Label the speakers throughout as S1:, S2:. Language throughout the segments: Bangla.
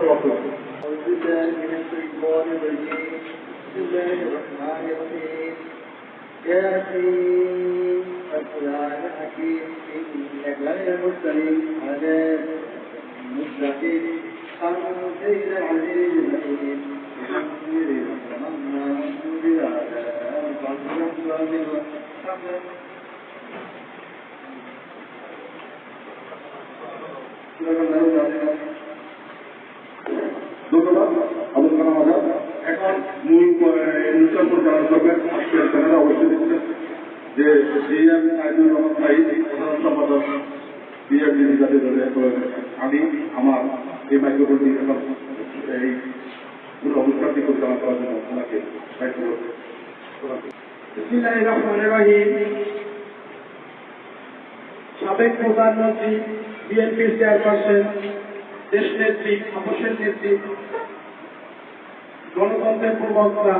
S1: أعوذ بالله من الشيطان الرجيم بسم الله الرحمن الرحيم يا حكيم القرآن حكيم إنك للمرسلين على مستقيم أنت العزيز الحكيم بحمد ربنا بهذا فضل
S2: الله الرحمن Thank you. প্রধানমন্ত্রী, বিএনপির চেয়ারপারসন, দেশ নেত্রী আপসের নেত্রী, গণতন্ত্রের প্রবক্তা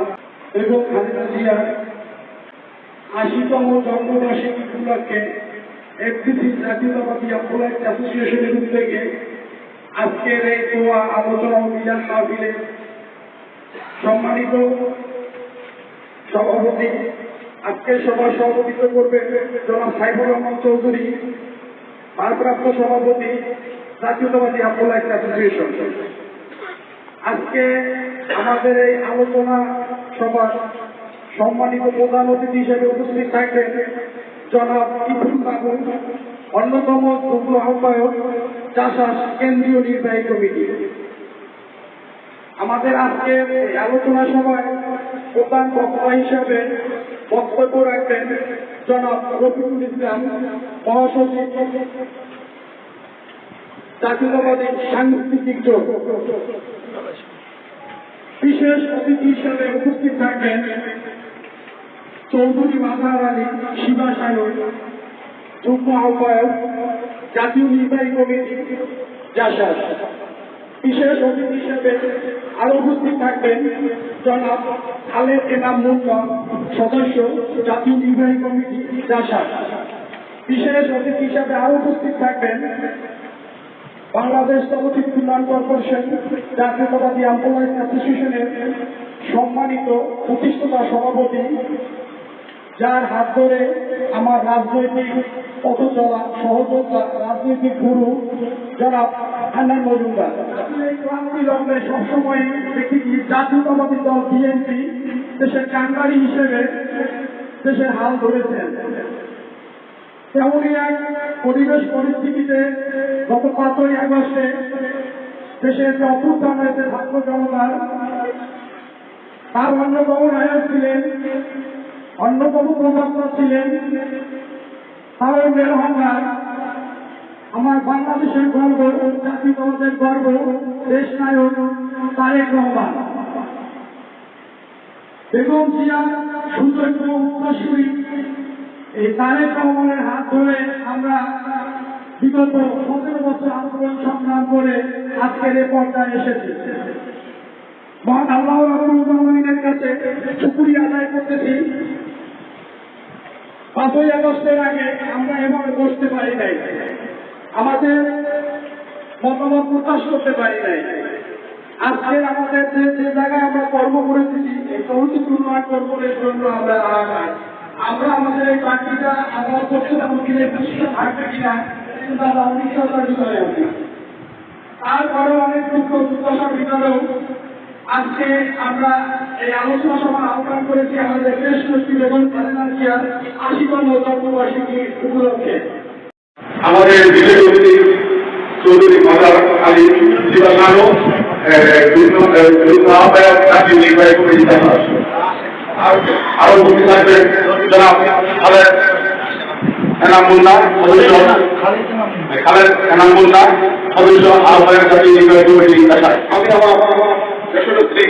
S2: এবং খালেদা জিয়ার আশিতম জন্মবার্ষিকী উপলক্ষে এফডিসি জাতীয়তাবাদী আম্বুলেন্স অ্যাসোসিয়েশনের উদ্যোগে আজকের এই দোয়া, আলোচনা মিলান মাহফিলে সম্মানিত সভাপতি, আজকের সভার সভাপতিত্ব করবে জনাব সাইফুর রহমান চৌধুরী। ভারপ্রাপ্ত সভাপতি, জাতীয়তাবাদী আম্বুলেন্স অ্যাসোসিয়েশন আজকে আমাদের এই আলোচনা সভার সম্মানিত প্রধান অতিথি হিসেবে উপস্থিত থাকবেন জনাব ইফুল বাবু অন্যতম যুগ্ম আহ্বায়ক, চাষাস কেন্দ্রীয় নির্বাহী কমিটি। আমাদের আজকের আলোচনা সভায় প্রধান বক্তা হিসাবে বক্তব্য রাখবেন জনাব রফিকুল ইসলাম মহাসচিব, জাতীয়তাবাদী সাংস্কৃতিক বিশেষ অতিথি হিসেবে উপস্থিত থাকবেন চৌধুরী মাজার আলী, শিবা সায়ন যুগ্ম আহ্বায়ক, জাতীয় নির্বাহী কমিটি জাসাস বিশেষ অতিথি হিসেবে আরও উপস্থিত থাকবেন জনাব খালেদ এনাম মুন্না, সদস্য, জাতীয় নির্বাহী কমিটি জাসাস বিশেষ অতিথি হিসেবে আরও উপস্থিত থাকবেন বাংলাদেশ চলচ্চিত্র উন্নয়ন কর্পোরেশন জাতীয়তাবাদী আম্বুলেন্স অ্যাসোসিয়েশনের সম্মানিত প্রতিষ্ঠাতা সভাপতি, যার হাত ধরে আমার রাজনৈতিক পথ চলা সহযোগিতা রাজনৈতিক গুরু, জনাব হান্নান মজুমদার। এই ক্রান্তি লগ্নে সবসময় দেখেছি জাতীয়তাবাদী দল বিএনপি দেশের কাঙ্গারি হিসেবে দেশের হাল ধরেছেন। তেমনই এক পরিবেশ পরিস্থিতিতে গত পাঁচই আগস্টে দেশের যে অভ্যুত্থান হয়েছে ছাত্র জনতার, তার অন্যতম নায়ক ছিলেন, অন্যতম প্রবক্তা ছিলেন তারেক রহমান আমার বাংলাদেশের গর্ব জাতীয়তাবাদের গর্ব, দেশ নায়ক তারেক রহমান। বেগম জিয়া সুযোগ্য উত্তরসূরি এই তারেক রহমানের হাত ধরে আমরা বিগত সতেরো বছর আন্দোলন সংগ্রাম করে আজকের এ পর্যায়ে এসেছি। আল্লাহ রহমানের কাছে শুকুরিয়া আদায় করতেছি। পাঁচই আগস্টের আগে আমরা এভাবে বসতে পারি নাই। আমাদের মতামত প্রকাশ করতে পারি নাই। আজকের আমাদের যে যে জায়গায় আমরা কর্ম করেছি, এই চলচ্চিত্র উন্নয়ন জন্য আমরা আমরা আমাদের এই চাকরিটা আমরা প্রতিষ্ঠা থাকবে কিনা কিন্তু আমরা অনিশ্চয়তার ভিতরে তারপরেও অনেক দুঃখ দুর্দশার ভিতরেও আজকে আমরা এই আলোচনা সভা আহ্বান করেছি আমাদের দেশ নেত্রী বেগম খালেদা জিয়ার আশিতম জন্মবার্ষিকী উপলক্ষে।
S3: আমাদের অতিথি চৌধুরী মাদার আলী শিবা খানো আহ্বায়ক জাতীয় নির্বাহী কমিটি আর উপস্থিত থাকবেন যারা আমাদের
S4: এনাম মুন্না, সদস্য। খালেদ এনাম মুন্না, সদস্য, আহ্বায়ক জাতীয় নির্বাহী কমিটি আমি আমার দেশনেত্রী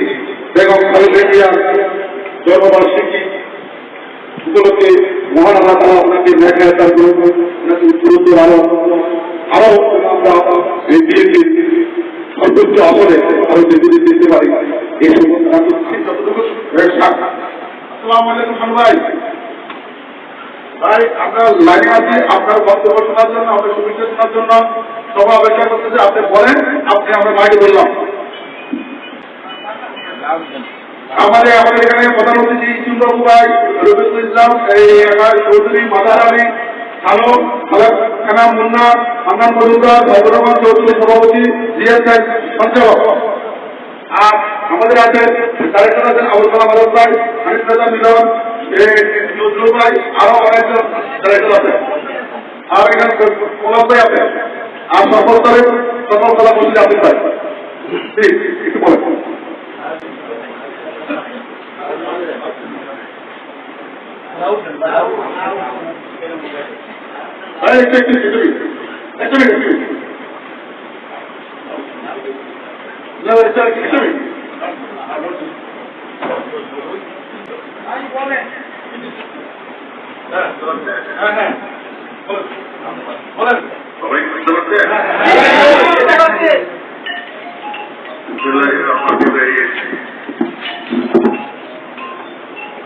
S4: খালেদা উপলক্ষে মহান আল্লাহ তালা আপনাকে দেখা তার আপনাকে উত্তরোত্তর আরও আরও আমরা এই বিএনপি সর্বোচ্চ আমলে আরও পারি। এই সমস্ত যতটুকু আসসালামু আলাইকুম খান ভাই। ভাই, আপনার লাইনে আছে, আপনার বক্তব্য শোনার জন্য, আপনার শুভেচ্ছা শোনার জন্য সবাই অপেক্ষা করতেছে, আপনি বলেন, আপনি আমরা মাইকে বললাম আমাদের আমাদের এখানে প্রধান অতিথি চুন্দ্রবাবু ভাই রবিউল ইসলাম চৌধুরী মাদার আলী খালেদ খানা মুন্না আন্নান মজুমদার সাইবুর চৌধুরী সভাপতি জিএস আর আমাদের আছে ডাইরেক্টর আছেন আবুল কালাম আজম ভাই, হানিফ মিলন ভাই, আরও অনেকজন ডাইরেক্টর আছে। আর এখানে কোলাপ ভাই আছে, আর সকল স্তরে সকল কলা মসজিদ আপনি ভাই। একটু একটু একটু একটু একটু একটু একটু না একটু একটু হ্যাঁ হ্যাঁ বলেন
S5: সবাই বুঝতে পারছে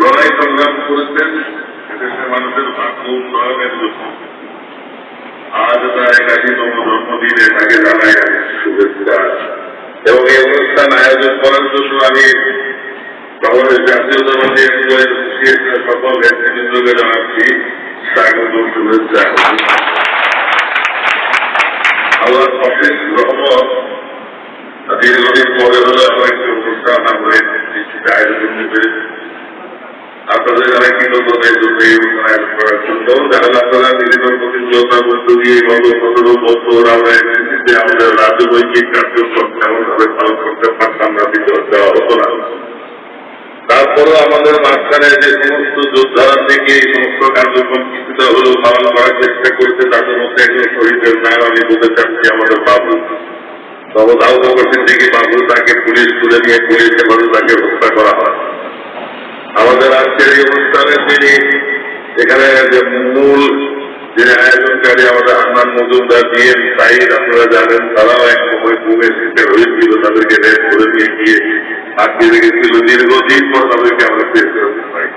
S5: লড়াই সংগ্রাম করেছেন, এদেশের মানুষের ভাগ্য উন্নয়নের জন্য। আজ তার একাশিতম জন্মদিনে তাকে জানাই শুভেচ্ছা। এবং এই অনুষ্ঠান আয়োজন করার জন্য আমি জাতীয়তাবাদী এমপ্লয়ি অ্যাসোসিয়েশনের সকল ব্যক্তিবৃন্দকে জানাচ্ছি। স্বাগত, শুভেচ্ছা। আল্লাহ অশেষ রহমত, দীর্ঘদিন পরে হলে আমরা একটি অনুষ্ঠান আমরা আয়োজন করতে পেরেছি। আপনাদের কৃতজ্ঞতা আপনারা নিজেদের দিয়ে গত বছর আমরা এসেছি কার্যক্রম পালন করতে পারতাম না দেওয়া হতো না। তারপরে আমাদের মাঝখানে যে সমস্ত যোদ্ধারা থেকে এই সমস্ত কার্যক্রম কিছুটা হলেও পালন করার চেষ্টা করছে তাদের মধ্যে একজন শহীদের নাম আমি বলতে চাচ্ছি, আমাদের বাবু তবদাহ বছর থেকে বাবু তাকে পুলিশ তুলে নিয়ে পুলিশ এভাবে তাকে হত্যা করা হয়। আমাদের আজকের এই অনুষ্ঠানে তিনি এখানে যে মূল যে আয়োজনকারী আমাদের আন্নান মজুমদার দিয়ে সাইড আপনারা জানেন, তারাও এক সময় ঘুমে শীতে হয়েছিল, তাদেরকে রেড করে দিয়ে গিয়ে আটকে রেখেছিল। দীর্ঘদিন পর তাদেরকে আমরা পেশ করতে পারি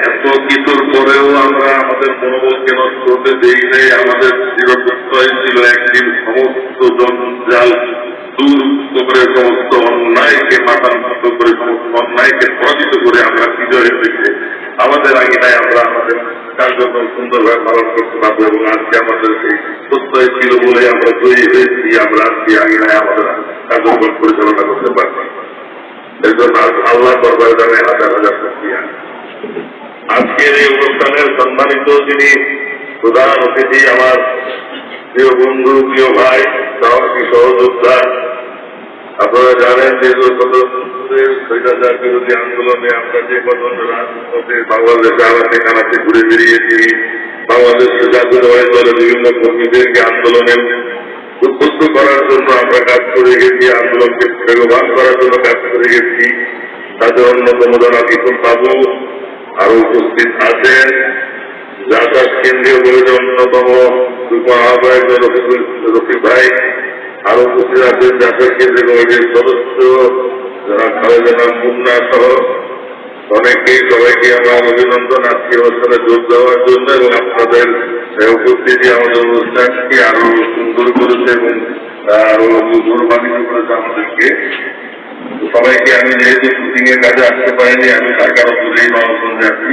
S5: এত কিছুর পরেও আমরা আমাদের মনোবলকে নষ্ট হতে দেই নাই। আমাদের চিরপ্রত্যয় ছিল একদিন সমস্ত জঞ্জাল দূর করে সমস্ত অন্যায়কে মাথার মতো করে সমস্ত অন্যায়কে পরাজিত করে আমরা বিজয়ের দিকে আমাদের আঙিনায় আমরা আমাদের কার্যক্রম সুন্দরভাবে পালন করতে পারব এবং আজকে আমাদের সেই প্রত্যয় ছিল বলে আমরা জয়ী হয়েছি। আমরা আজকে আঙিনায় আমাদের কার্যক্রম পরিচালনা করতে পারব। এর জন্য আল্লাহ দরবারে জানাই হাজার হাজার শুক্রিয়া। আজকের এই অনুষ্ঠানের সম্মানিত যিনি প্রধান অতিথি, আমার প্রিয় বন্ধু, প্রিয় ভাই সহযোগী সহযোদ্ধা আপনারা জানেন যে স্বৈরাচার বিরোধী আন্দোলনে আমরা যে কজন বাংলাদেশে আনাতে কানাতে ঘুরে বেরিয়েছি বাংলাদেশ জাতীয়তাবাদী দলের বিভিন্ন কর্মীদেরকে আন্দোলনে উদ্বুদ্ধ করার জন্য আমরা কাজ করে গেছি, আন্দোলনকে বেগবান করার জন্য কাজ করে গেছি। তাদের অন্যতম যারা কিশোর বাবু আরও উপস্থিত আছেন। যাতায়াত কেন্দ্রীয় কমিটির অন্যতম রফিক ভাই আরও উপস্থিত আছেন যাতায়াত কেন্দ্রীয় কমিটির সদস্য যারা খালেদা মুন্না সহ অনেকেই সবাইকে অভিনন্দন, আজকে অনুষ্ঠানে যোগ দেওয়ার জন্য এবং আপনাদের উপস্থিতি আমাদের অনুষ্ঠানকে আরও সুন্দর করেছে এবং আরও গৌরবান্বিত করেছে আমাদেরকে। সবাইকে আমি যেহেতু শুটিং এর কাজে আসতে পারিনি, আমি ঢাকার উপরেই নবগঞ্জে আছি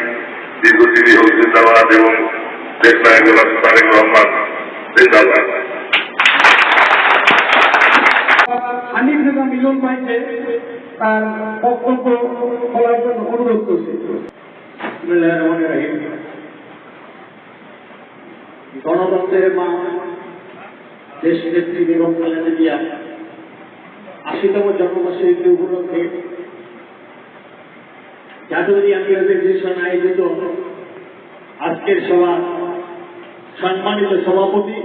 S5: দীর্ঘজীবী হোক জিন্দাবাদ এবং তারেক রহমান জিন্দাবাদ
S6: হানিফ রেজা মিলন ভাইকে তার বক্তব্য বলার জন্য অনুরোধ করছি। গণতন্ত্রের মা দেশ নেত্রী বেগম খালেদা জিয়া আশিতম জন্মবার্ষিকী উপলক্ষে জাতীয় ফেডারেশন আয়োজিত। আজকের সভা, সম্মানিত সভাপতি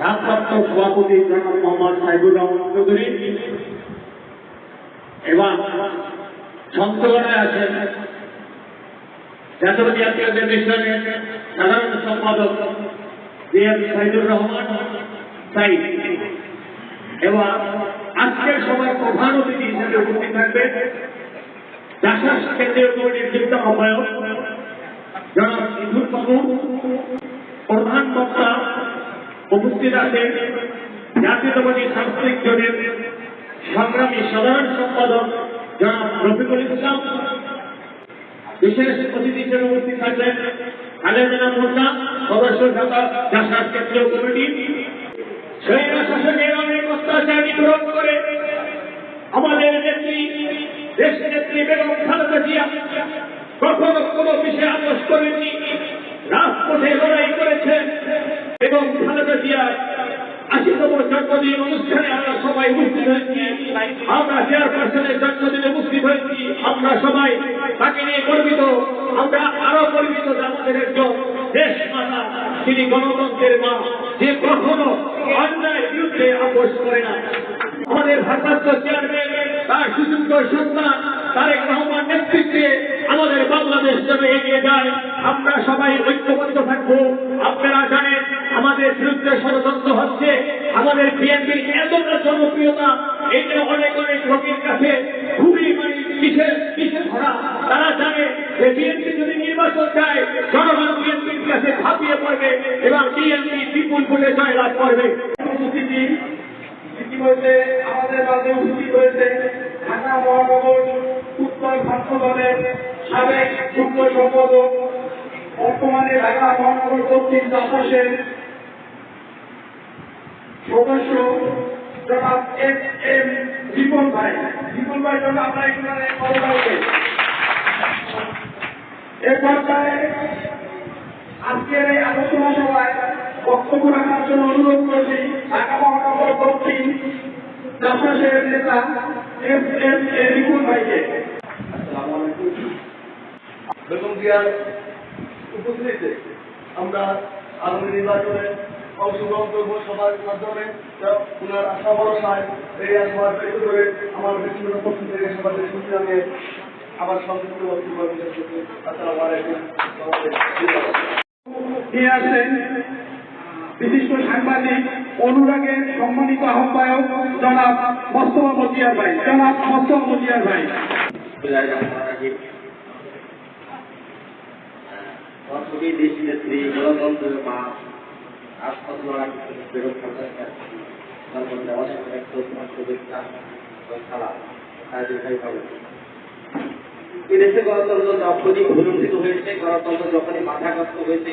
S6: ভারপ্রাপ্ত সভাপতি জনাব মোহাম্মদ সাইবুর রহমান চৌধুরী, এবং সংসদে আছেন জাতীয় জাতীয় ফেডারেশনের সাধারণ সম্পাদক জে এম সাইদুর রহমান সাইদ এবং আজকের সভায় প্রধান অতিথি হিসেবে উপস্থিত থাকবে জাসাস কেন্দ্রীয় কমিটির যুক্ত আহ্বায়ক জনাব ইন্দুর বাবু, প্রধান বক্তা উপস্থিত আছেন জাতীয়তাবাদী সাংস্কৃতিক জোটের সংগ্রামী সাধারণ সম্পাদক জনাব রফিকুল ইসলাম, বিশেষ অতিথি হিসেবে উপস্থিত থাকবেন খালেদা মোল্লা সদস্য শাখা জাসাস কেন্দ্রীয় কমিটি। স্বৈর শাসনের অনেক অত্যাচার নিগ্রহ করে আমাদের নেত্রী দেশ নেত্রী বেগম খালেদা জিয়া কখনো কোনো বিষয়ে আপোষ করেনি রাজপথে লড়াই করেছেন এবং খালেদা জিয়া আশিতম জন্মদিন অনুষ্ঠানে আমরা সবাই উপস্থিত হয়েছি। আমরা চেয়ারপারসনের জন্মদিনে উপস্থিত হয়েছি। আমরা সবাই তাকে নিয়ে গর্বিত। আমরা আরও গর্বিত আমাদের একজন দেশ মাতা, তিনি গণতন্ত্রের মা, যে কখনো অন্যায় বিরুদ্ধে আপোষ করে না। আমাদের ভারপ্রাপ্ত চেয়ারম্যান তার সুযোগ্য সন্তান, তারেক রহমান নেতৃত্বে আমাদের বাংলাদেশ যাবে এগিয়ে যায়। আমরা সবাই ঐক্যবদ্ধ থাকব। আপনারা জানেন, আমাদের বিরুদ্ধে ষড়যন্ত্র হচ্ছে। আমাদের বিএনপির এতটা জনপ্রিয়তা এটা অনেক অনেক লোকের কাছে খুবই মানে কিসের ধরা। তারা জানে যে বিএনপি যদি নির্বাচন চায়, জনগণ বিএনপির কাছে ঝাঁপিয়ে পড়বে এবং বিএনপি বিপুল ভোটে জয়লাভ করবে। ইতিমধ্যে আমাদের মাঝে উপস্থিত হয়েছে ঢাকা মহানগর উত্তর ছাত্র দলের সাবেক যুগ্ম সম্পাদক, বর্তমানে ঢাকা মহানগর দক্ষিণ চাষাসের সদস্য জনাব এস এম বিপুল ভাই। বিপুল ভাই জন্য আমরা এখানে এ পর্যায়ে আজকের এই আলোচনা সভায় বক্তব্য রাখার জন্য অনুরোধ করছি ঢাকা মহানগর দক্ষিণ চাষাসের নেতা এস এম এ বিপুল ভাইকে।
S7: বেগম জিয়ার উপস্থিতিতে আমরা আগামী নির্বাচনে অংশগ্রহণ করব সবার মাধ্যমে। ওনার আশা ভরসায় এই আশাবাদ ব্যক্ত করে আমার ব্যক্তিগত পক্ষ থেকে সবাইকে সুখী আমি আমার সংক্ষিপ্ত বক্তব্য বিশেষ করছি আসসালামু আলাইকুম।
S6: নিয়ে আসেন বিশিষ্ট সাংবাদিক, অনুরাগের সম্মানিত আহ্বায়ক জনাব মোস্তফা মজিয়ার ভাই। জনাব মোস্তফা মজিয়ার ভাই।
S8: এদেশে গণতন্ত্র যখনই ভুলুণ্ঠিত হয়েছে, গণতন্ত্র যখনই বাধাগ্রস্ত হয়েছে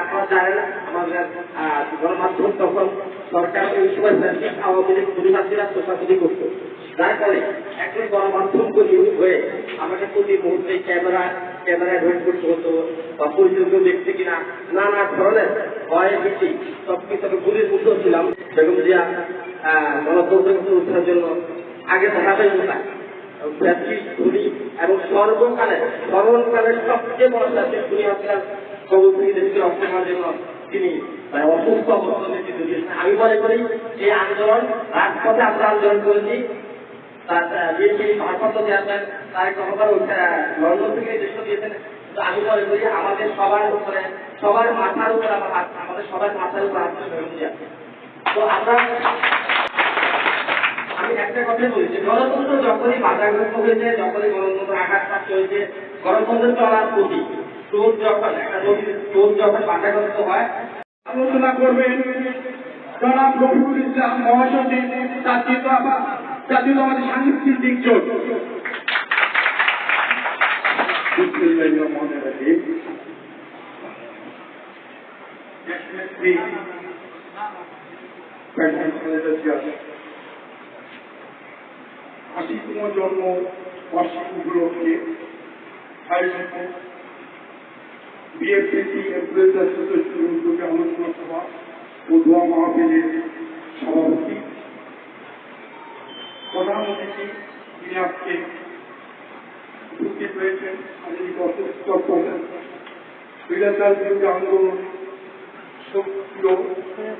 S8: আপনারা গণমাধ্যম তখন সরকার ওই সময় আওয়ামী লীগ পরিষাসীরা প্রশাসনী করতো। যার ফলে একজন গণমাধ্যম কর্মী হয়ে আমাকে প্রতি মুহূর্তে ক্যামেরা, ক্যামেরায় ঢোক করতে হতো বা পরিযোগ্য ব্যক্তি কিনা, নানা ধরনের ভয়, ভীতি সব কিছু আমি পুলিশ বুঝতেও ছিলাম। বেগম জিয়া গণতন্ত্র উদ্ধারের জন্য আগে ধারাবাহিকতা ব্যাপটিস্ট ধনী এবং সর্বকালে সর্বকালের সবচেয়ে বড় জাতীয় ধনী হচ্ছেন রক্ষা করার জন্য তিনি মানে অসুস্থ অবস্থা আমি মনে করি আন্দোলন, রাজপথে আমরা আন্দোলন করেছি। আমি তো আমরা, আমি একটা কথাই বলি যে গণতন্ত্র যখনই বাধাগ্রস্ত হয়েছে, যখনই গণতন্ত্র আঘাতপ্রাপ্ত হয়েছে গণতন্ত্র চলার প্রতি স্রোত যখন একটা যখন বাধাগ্রস্ত হয়,
S2: আলোচনা করবেন। জনাব রফিকুল ইসলাম মহাসচিব জাতীয়তাবাদ জাতীয়তাবাদী সাংস্কৃতিক জোট আশিতম জন্ম বার্ষিক উপলক্ষে আয়োজিত বিএফসিসি এমপ্লয়িজ অ্যাসোসিয়েশন উদ্যোগে আলোচনা সভা ও দোয়া মাহফিলের সভাপতি, প্রধান অতিথি তিনি আজকে উপস্থিত হয়েছেন আধুনিক অর্থনীতি স্বৈরাচার বিরুদ্ধে আন্দোলন সক্রিয়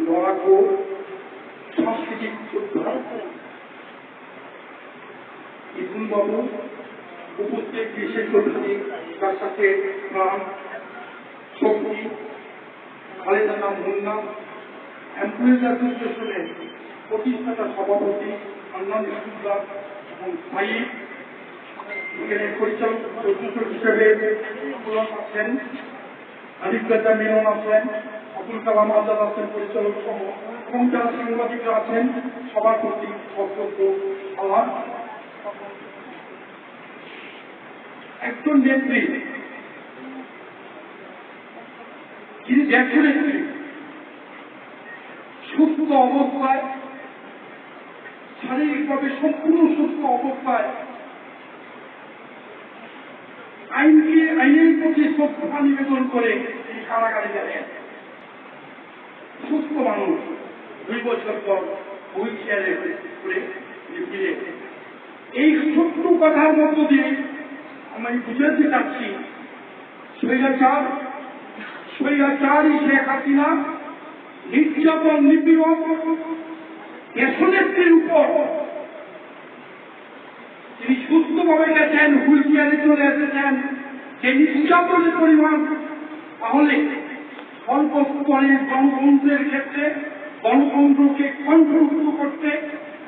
S2: লড়াকু, সাংস্কৃতিক যোদ্ধা ইদুল বাবু উপস্থিত বিশেষ অতিথি, তার সাথে প্রাণ খালেদা নাম মুন্না এমপ্লয়িজ অ্যাসোসিয়েশনের প্রতিষ্ঠাতা সভাপতি আন্নান ইসুল্লাহ এবং সাইদ এখানে পরিচালক প্রশাসক হিসেবে আছেন আলিফ গাজা, মিলন আছেন, আবুল কালাম আজাদ আছেন পরিচালক সহ এবং যারা সাংবাদিকরা আছেন, সবার প্রতি কর্তব্য আমার একজন নেত্রী দেশের নেত্রী সুস্থ অবস্থায়, শারীরিকভাবে সম্পূর্ণ সুস্থ অবস্থায় আইনকে, আইনের প্রতি শ্রদ্ধা নিবেদন করে তিনি কারাগারে গেলেন। সুস্থ মানুষ দুই বছর পর হুইল চেয়ারে ফিরে এই ছোট্ট কথার মধ্য দিয়ে আমি বুঝাতে চাচ্ছি, স্বৈরাচার স্বৈরাচারী শেখ হাসিনা, নির্যাতন, নিপীড়ন উপর তিনি সুস্থভাবে গেছেন হুইল চলে এসেছেন, যে নির্যাতনের পরিমাণ তাহলে অল্প স্তরের গণতন্ত্রের ক্ষেত্রে, গণতন্ত্রকে কণ্ঠরুদ্ধ করতে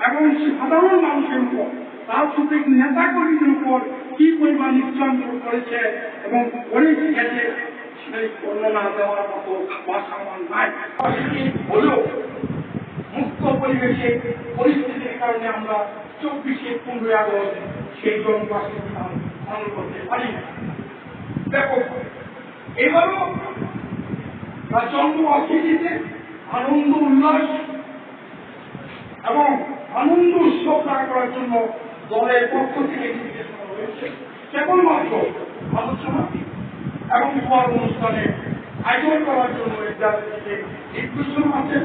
S2: এবং সাধারণ মানুষের উপর, রাজনৈতিক নেতাকর্মীদের উপর কি পরিমাণ নির্যাতন করেছে এবং করে গেছে সেই বর্ণনা দেওয়ার মতো ভাষা নাই। হলেও মুক্ত পরিবেশে, পরিস্থিতির কারণে আমরা চব্বিশে পনেরোই আগস্ট সেই জনবাসী পালন করতে পারি না। ব্যাপক এবারও তার জন্মবার্ষিকীতে আনন্দ উল্লাস এবং আনন্দ উৎসব তারা করার জন্য দলের পক্ষ থেকে নির্দেশনা রয়েছে। কেবলমাত্র আলোচনা। এবং উপহার অনুষ্ঠানে আয়োজন করার জন্য এই জাতি থেকে নির্দেশন আছে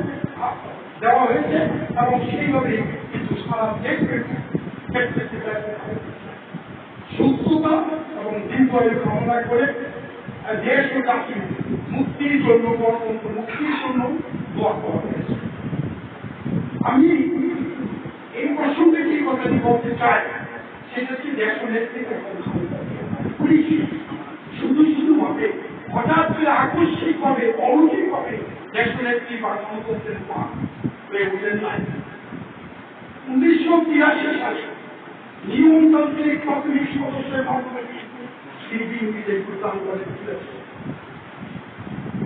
S2: দেওয়া হয়েছে এবং সেইভাবে কিন্তু সারা দেশের সুস্থতা এবং দীর্ঘায়ু কামনা করে দেশ ও জাতির মুক্তির জন্য, গণতন্ত্র মুক্তির জন্য দোয়া করা হয়েছে। আমি এই প্রসঙ্গে যে কথাটি বলতে চাই, সেটা হচ্ছে দেশ নেতৃত্বে পুলিশ আকস্মিক ভাবে, অলৌকিক ভাবে দেশ নেত্রী বা গণতন্ত্রের পা হয়ে উঠে যায় উনিশশো তিরাশি সালে নিয়মতান্ত্রিক প্রাথমিক সদস্যের মাধ্যমে করে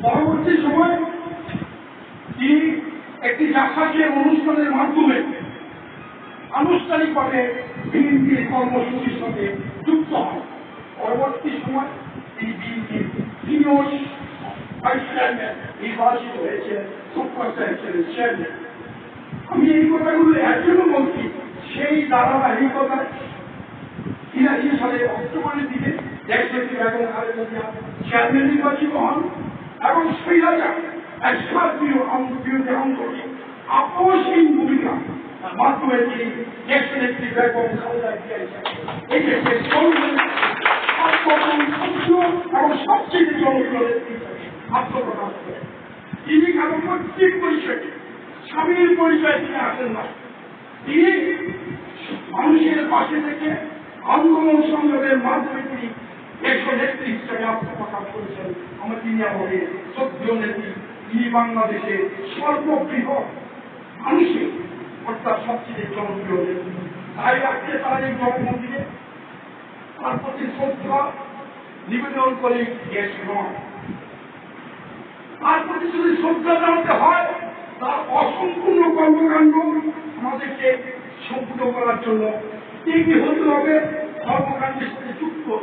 S2: পরবর্তী সময় তিনি একটি জাসাকের অনুষ্ঠানের মাধ্যমে আনুষ্ঠানিকভাবে বিএনপির কর্মসূচির সঙ্গে যুক্ত হন। পরবর্তী সময় তিনি বিএনপির সিনিয়র ভাইস চেয়ারম্যান নির্বাচিত হয়েছেন সুপার সাহেবের চেয়ারম্যান আমি এই কথাগুলো এর জন্য বলছি সেই ধারাবাহিকতায় তিরাশি সালে অক্টোবরের দিকে দেশনেত্রী এবং খালেদা জিয়া চেয়ারম্যান নির্বাচিত হন এবং স্বৈরাচার একসাথ বিরোধী আন্দোলনে আপসহীন ভূমিকা মাধ্যমে তিনি দেশনেত্রী বেগম খালেদা জিয়া এই দেশের তিনি কারও পৈতৃক পরিচয় স্বামীর পরিচয় তিনি আসেন না তিনি মানুষের পাশে থেকে আন্দোলন সংগ্রামের মাধ্যমে তিনি দেশের নেত্রী হিসেবে আত্মপ্রকাশ করেছেন আমার তিনি আমাদের সত্য নেত্রী তিনি বাংলাদেশের সর্ববৃহৎ মানুষের, অর্থাৎ সবচেয়ে জনপ্রিয় নেত্রী তাই আজকে তারা এই জনমন্দিরে তার প্রতি শ্রদ্ধা নিবেদন করে নয় তার প্রতি যদি শ্রদ্ধা জানাতে হয়, তার অসম্পূর্ণ কর্মকাণ্ড আমাদেরকে সম্পূর্ণ করার জন্য তিনি হতে হবে, কর্মকাণ্ডের সাথে যুক্ত।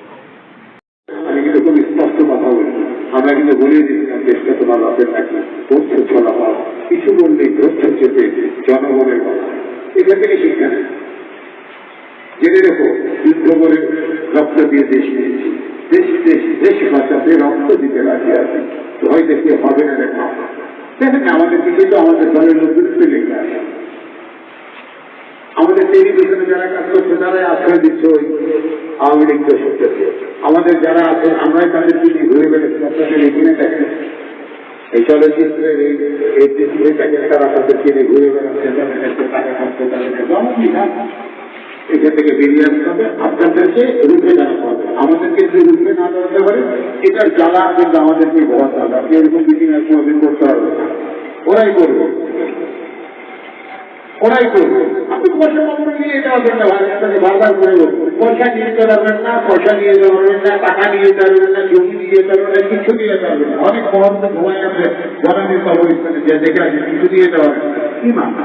S3: জনগণের কথা। এখান থেকে শিক্ষা নেই। জেনে রেখো যুদ্ধ করে রক্ত দিয়ে দেশ নিয়েছি দেশ দেশ দেশ বাঁচাতে রক্ত দিতে রাজি আছে। ভয় দেখতে হবে না রেখা দেখেন আমাদের দিকে তো আমাদের দলের তো লেগে আসে আমাদের টেলিভিশনে যারা কাজ করছে, তারাই আশ্রয় দিচ্ছে ওই আওয়ামী লীগ দোষকদেরকে আমাদের যারা আছে আমরাই তাদেরকে নিয়ে ঘুরে বেড়াচ্ছি আপনাদের দেখেন। এই চলচ্চিত্রের এই পৃথিবী তারা তাদেরকে নিয়ে ঘুরে বেড়াচ্ছে তাদেরকে টাকা খাচ্ছে তাদেরকে জনগণই খান এখান থেকে বেরিয়ে আসতে হবে। আপনাদেরকে রূপে দাঁড়াতে হবে। আমাদেরকে যে রূপে না দাঁড়াতে পারে, এটার জ্বালা কিন্তু আমাদেরকে ভরাতে হবে। আপনি এরকম মিটিং আর কোনোদিন করতে না। ওরাই করবে। ওরাই করবে। আপনি পয়সা কখনো নিয়ে না পয়সা নিয়ে যেতে পারবেন না, পয়সা নিয়ে যেতে না, টাকা নিয়ে যেতে পারবেন না, জমি নিয়ে যেতে পারবেন না, কিছু নিয়ে যেতে পারবেন না। অনেক বড় তো ঘুমাই আছে বনানীর কবরস্থানে যে দেখে আছে কিছু নিয়ে যেতে পারবেন কি মাথা?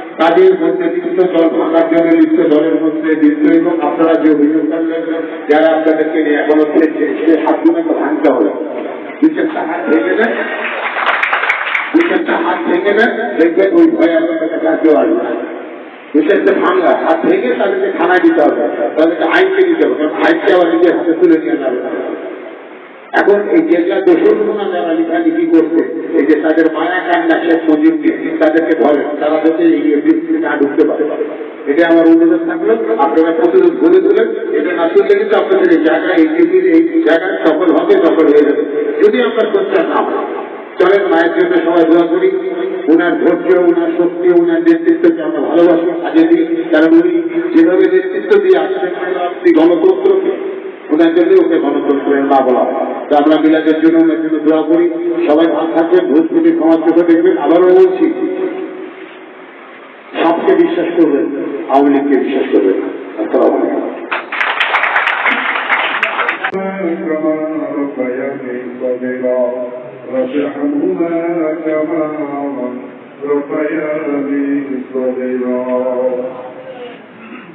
S3: কাজের মধ্যে লিপ্ত দল ভাঙার জন্য লিপ্ত দলের মধ্যে লিপ্ত আপনারা যে অভিযোগ করলেন যারা আপনাদেরকে নিয়ে এখনও খেয়েছে সে হাতগুলোকে ভাঙতে হবে। চারটা হাত ভেঙে দেন। চারটা হাত ভেঙে দেন, দেখবেন ওই ভয়ে আপনাদের কাছে কেউ আসবে চারটে ভাঙা, হাত ভেঙে তাদেরকে থানায় দিতে হবে। তাদেরকে আইনকে দিতে হবে, কারণ আইনকে আবার নিজের হাতে তুলে নিয়ে যাবে। এখন এই যেগুলা দোষগুলো যারা করছে, এই যে তাদের মায়া কান্না মুজিব তাদেরকে তারা না ঢুকতে পারে। এটা আমার অনুরোধ থাকল, আপনারা প্রতিরোধ এটা না তুললে কিন্তু আপনাদের এই এই পৃথিবীর এই সফল হবে, সফল হয়ে যাবে। যদি আপনার প্রচার না হয় চলেন, মায়ের জন্য সবাই দোয়া করি, উনার ধৈর্য, উনার শক্তি, উনার নেতৃত্বকে আমরা ভালোবাসি কাজে দিই। কারণ উনি যেভাবে নেতৃত্ব দিয়ে আসছেন গণতন্ত্রকে ওনার জন্য ওকে গণতন্ত্রের মা বলা হয় তো আমরা মিলাদের জন্য ওনার জন্য দোয়া করি সবাই ভালো থাকবেন ভোজপুরি সমাজ চোখে দেখবেন আবারও বলছি সবকে বিশ্বাস করবেন আওয়ামী লীগকে বিশ্বাস করবেন না আসসালামু আলাইকুম
S9: كما ربياني صغيرا رب ارحمهما كما ربياني صغيرا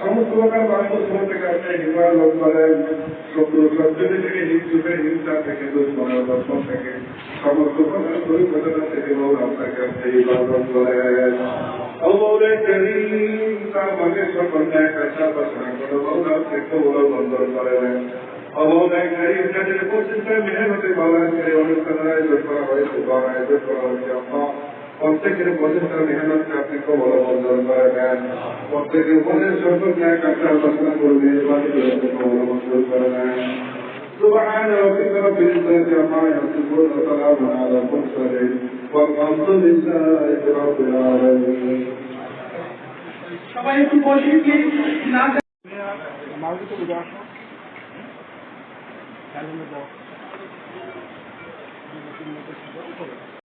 S9: সমস্ত প্রকার বাস্তব থেকে আছে হিমাল লোকমানে শত্রু সবচেয়ে থেকে হিন্দুতে হিংসা থেকে দুশ্মনের দর্শন থেকে সমস্ত প্রকার পরিঘটনা থেকে লোক আপনাকে সেই বাদন করেন অবরে করিম তার মনে সম্বন্ধায় পেশা বাসনা করে বন্ধ শিক্ষক বন্ধন করেন অবরে করিম তাদের উপস্থিত মেহনতে বলা সেই অনুষ্ঠানে যোগ করা হয়েছে গণ আয়োজন করা হয়েছে প্রত্যেকের প্রচেষ্টা মেহনতকে আপনি কবল বন্দর করে দেন প্রত্যেকের উপরে সকলকে কাছা বাসনা করবে কবল বন্দর করে দেন سبحان ربك رب العزة عما يصفون وسلام على المرسلين والحمد لله رب العالمين
S2: সবাই একটু বসে প্লিজ না